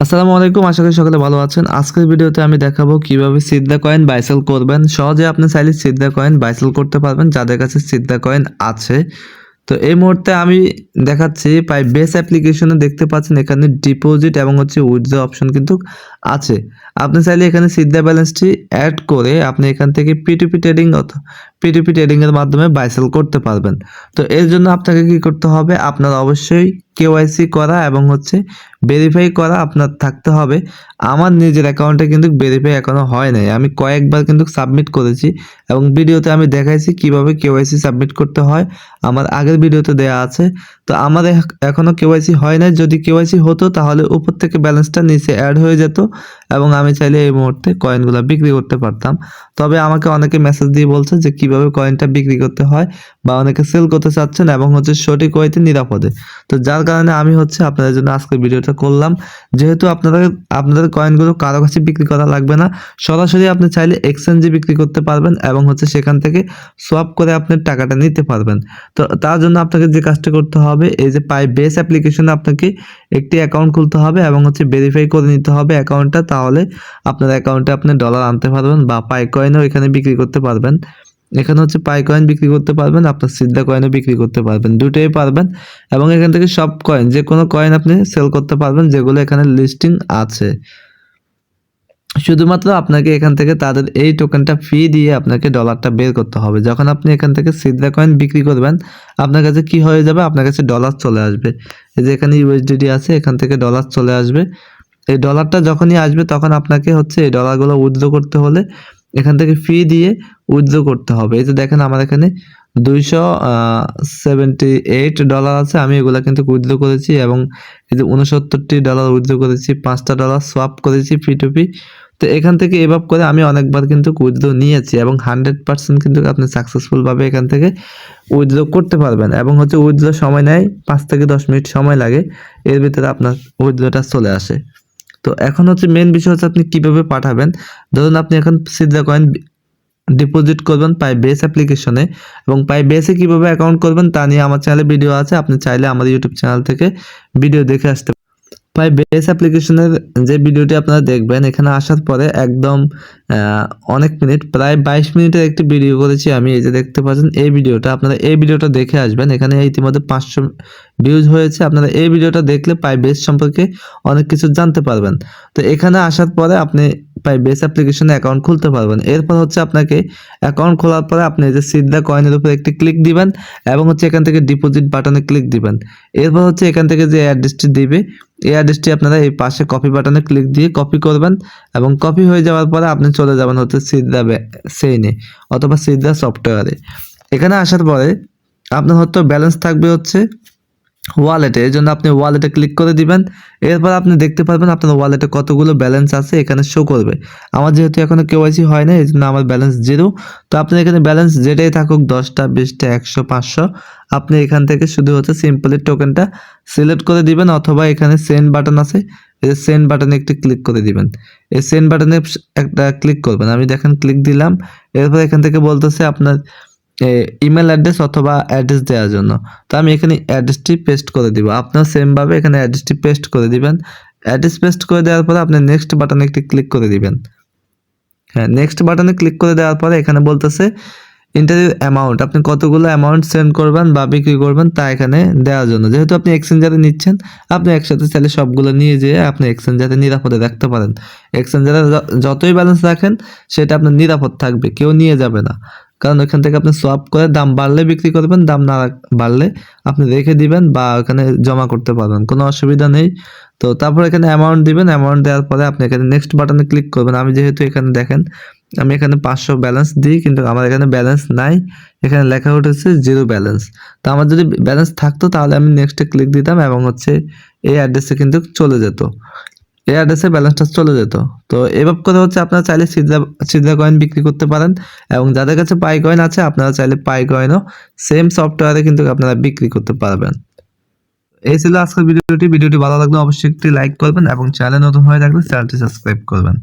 আসসালামু আলাইকুম, আশা করি সকলে ভালো আছেন। আজকের ভিডিওতে আমি দেখাবো কীভাবে সিদ্ধা কয়েন বাইসেল করবেন। সহজে আপনি চাইলে সিদ্ধা কয়েন বাইসেল করতে পারবেন, যাদের কাছে সিদ্ধা কয়েন আছে। তো এই মুহূর্তে আমি দেখাচ্ছি প্রায় বেস অ্যাপ্লিকেশনে দেখতে পাচ্ছেন এখানে ডিপোজিট এবং হচ্ছে উইথড্র অপশন কিন্তু আছে। আপনি চাইলে এখানে সিদ্ধা ব্যালেন্সটি অ্যাড করে আপনি এখান থেকে পিটুপি ট্রেডিং পিটুপি ট্রেডিং এর মাধ্যমে বাইসেল করতে পারবেন। তো এর জন্য আপনাকে কি করতে হবে? আপনার অবশ্যই কেওয়াইসি করা এবং হচ্ছে ভেরিফাই করা আপনার থাকতে হবে। আমার নিজের অ্যাকাউন্টে কিন্তু ভেরিফাই এখনও হয় নাই। আমি কয়েকবার কিন্তু সাবমিট করেছি এবং ভিডিওতে আমি দেখাইছি কীভাবে কেওয়াইসি সাবমিট করতে হয়। আমার আগের ভিডিওতে দেয়া আছে। তো আমার এখ- এখনও কেওয়াইসি হয় নাই। যদি কেওয়াইসি হতো তাহলে উপর থেকে ব্যালেন্সটা নিচে অ্যাড হয়ে যেত এবং আমি চাইলে এই মুহূর্তে কয়েনগুলো বিক্রি করতে পারতাম। তবে আমাকে অনেকে মেসেজ দিয়ে বলছে যে কীভাবে কয়েনটা বিক্রি করতে হয়। বা অনেকে সেল করতে চাচ্ছেন এবং হচ্ছে সঠিক ওয়েতে নিরাপদে। তো যার কারণে আমি হচ্ছে আপনাদের জন্য আজকে ভিডিওটা করলাম। যেহেতু আপনাদের আপনাদের কয়েনগুলো কারও কাছে বিক্রি করা লাগবে না, সরাসরি আপনি চাইলে এক্সচেঞ্জে বিক্রি করতে পারবেন এবং হচ্ছে সেখান থেকে সোয়াপ করে আপনি টাকাটা নিতে পারবেন। তো তার জন্য আপনাকে যে কাজটা করতে হবে, এই যে পাই বেস অ্যাপ্লিকেশনে আপনাকে একটি অ্যাকাউন্ট খুলতে হবে এবং হচ্ছে ভেরিফাই করে নিতে হবে অ্যাকাউন্টটা তাহলে আপনার অ্যাকাউন্টে আপনি ডলার আনতে পারবেন বা পাই কয়েনও এখানে বিক্রি করতে পারবেন। এখানে হচ্ছে পাই কয়েন বিক্রি করতে পারবেন, আপনার সিদ্ধা কয়েনও বিক্রি করতে পারবেন, দুটোই পারবেন এবং এখান থেকে সব কয়েন যে কোনো কয়েন আপনি সেল করতে পারবেন, যেগুলো এখানে লিস্টিং আছে। শুধুমাত্র আপনাকে এখান থেকে তাদের এই টোকেনটা ফি দিয়ে আপনাকে ডলারটা বের করতে হবে। যখন আপনি এখান থেকে সিদ্ধা কয়েন বিক্রি করবেন, আপনার কাছে কি হয়ে যাবে? আপনার কাছে ডলার চলে আসবে। এই যে এখানে ইউএসডিডি আছে, এখান থেকে ডলার চলে আসবে। এই ডলারটা যখনই আসবে, তখন আপনাকে হচ্ছে এই ডলারগুলো উইথড্র করতে হলে এখান থেকে ফি দিয়ে উইথড্র করতে হবে। এই যে দেখেন আমার এখানে দুইশো সেভেন্টি এইট ডলার আছে। আমি এগুলো কিন্তু উইথড্র করেছি এবং এই যে উনসত্তরটি ডলার উইথড্র করেছি, পাঁচটা ডলার সোয়াপ করেছি ফি টু পি তো এখান থেকে এভাবে করে আমি অনেকবার কিন্তু উইথড্র নিয়েছি এবং হান্ড্রেড পার্সেন্ট কিন্তু আপনি সাকসেসফুলভাবে এখান থেকে উইথড্র করতে পারবেন এবং হচ্ছে উইথড্র সময় নেয় পাঁচ থেকে দশ মিনিট সময় লাগে। এর ভিতরে আপনার উইথড্রটা চলে আসে। তো এখন হচ্ছে মেন বিষয় হচ্ছে আপনি কীভাবে পাঠাবেন? ধরুন আপনি এখন সিদ্ধা কয়েন ডিপোজিট করবেন পাই বেস অ্যাপ্লিকেশনে এবং পাই বেসে কীভাবে অ্যাকাউন্ট করবেন তা নিয়ে আমার চ্যানেলে ভিডিও আছে, আপনি চাইলে আমার ইউটিউব চ্যানেল থেকে ভিডিও দেখে আসতে পাই বেস অ্যাপ্লিকেশনের যে ভিডিওটি আপনারা দেখবেন, এখানে আসার পরে একদম অনেক মিনিট, প্রায় বাইশ মিনিটের একটি ভিডিও করেছি আমি, এই যে দেখতে পাচ্ছেন, এই ভিডিওটা, আপনারা এই ভিডিওটা দেখে আসবেন। এখানে ইতিমধ্যে পাঁচশো ভিউজ হয়েছে, আপনারা এই ভিডিওটা দেখলে পাই বেস সম্পর্কে অনেক কিছু জানতে পারবেন। তো এখানে আসার পরে আপনি পাই বেস অ্যাপ্লিকেশনে অ্যাকাউন্ট খুলতে পারবেন। এরপর হচ্ছে আপনাকে অ্যাকাউন্ট খোলার পরে আপনি যে সিদ্ধা কয়েনের উপর একটি ক্লিক দিবেন এবং হচ্ছে এখান থেকে ডিপোজিট বাটনে ক্লিক দিবেন। এরপর হচ্ছে এখান থেকে যে অ্যাড্রেসটি দিবে এই অ্যাড্রেসটি আপনারা এই পাশে কপি বাটনে ক্লিক দিয়ে কপি করবেন এবং কপি হয়ে যাওয়ার পরে আপনি চলে যাবেন হচ্ছে সিদ্ধা সেইনে অথবা সিদ্ধা সফটওয়্যারে এখানে আসার পরে আপনার হয়তো ব্যালেন্স থাকবে হচ্ছে ওয়ালেটে এই জন্য আপনি ওয়ালেটে ক্লিক করে দিবেন। এরপর আপনি দেখতে পারবেন আপনার ওয়ালেটে কতগুলো ব্যালেন্স আছে, এখানে শো করবে। আমার যেহেতু এখনও কেওয়াইসি হয় না এই জন্য আমার ব্যালেন্স জিরো তো আপনার এখানে ব্যালেন্স যেটাই থাকুক, দশটা, বিশটা, একশো, পাঁচশো, আপনি এখান থেকে শুধু হচ্ছে সিম্পলি টোকেনটা সিলেক্ট করে দিবেন, অথবা এখানে সেন্ড বাটন আছে, এই সেন্ড বাটনে একটি ক্লিক করে দিবেন। এই সেন্ড বাটনে একটা ক্লিক করবেন। আমি দেখেন ক্লিক দিলাম। এরপর এখান থেকে বলতেছে আপনার ইমেল অ্যাড্রেস অথবা অ্যাড্রেস দেওয়ার জন্য। তো আমি এখানে অ্যাড্রেসটি পেস্ট করে দিব। আপনার সেমভাবে এখানে অ্যাড্রেসটি পেস্ট করে দিবেন। অ্যাড্রেস পেস্ট করে দেওয়ার পরে আপনি নেক্সট বাটনে একটি ক্লিক করে দিবেন। হ্যাঁ নেক্সট বাটনে ক্লিক করে দেওয়ার পরে এখানে বলতেছে ইন্টারভিউ অ্যামাউন্ট আপনি কতগুলো অ্যামাউন্ট সেন্ড করবেন বা বিক্রি করবেন তা এখানে দেওয়ার জন্য। যেহেতু আপনি এক্সচেঞ্জারে নিচ্ছেন, আপনি একসাথে চাইলে সবগুলো নিয়ে যেয়ে আপনি এক্সচেঞ্জারে নিরাপদে রাখতে পারেন। এক্সচেঞ্জারে যতই ব্যালেন্স রাখেন, সেটা আপনার নিরাপদ থাকবে, কেউ নিয়ে যাবে না। কারণ ওখান থেকে আপনি সোয়াপ করে দাম বাড়লে বিক্রি করবেন, দাম না বাড়লে আপনি রেখে দিবেন বা ওখানে জমা করতে পারবেন, কোনো অসুবিধা নেই। তো তারপর এখানে অ্যামাউন্ট দিবেন অ্যামাউন্ট দেওয়ার পরে আপনি এখানে নেক্সট বাটনে ক্লিক করবেন। আমি যেহেতু এখানে দেখেন, আমি এখানে পাঁচশো ব্যালেন্স দিই, কিন্তু আমার এখানে ব্যালেন্স নাই। এখানে লেখা উঠেছে জিরো ব্যালেন্স তো আমার যদি ব্যালেন্স থাকতো তাহলে আমি নেক্সটে ক্লিক দিতাম এবং হচ্ছে এই অ্যাড্রেসে কিন্তু চলে যেত। এই অ্যাড্রেসে ব্যালেন্সটা চলে যেত। তো এভাবে কথা হচ্ছে আপনারা চাইলে সিদ্ধা সিদ্ধা কয়েন বিক্রি করতে পারেন এবং যাদের কাছে পাই কয়েন আছে, আপনারা চাইলে পাই কয়েনও সেম সফটওয়্যারে কিন্তু আপনারা বিক্রি করতে পারবেন। এই ছিল আজকের ভিডিওটি ভিডিওটি ভালো লাগলে অবশ্যই একটি লাইক করবেন এবং চ্যানেল নতুন হয়ে থাকলে চ্যানেলটি সাবস্ক্রাইব করবেন।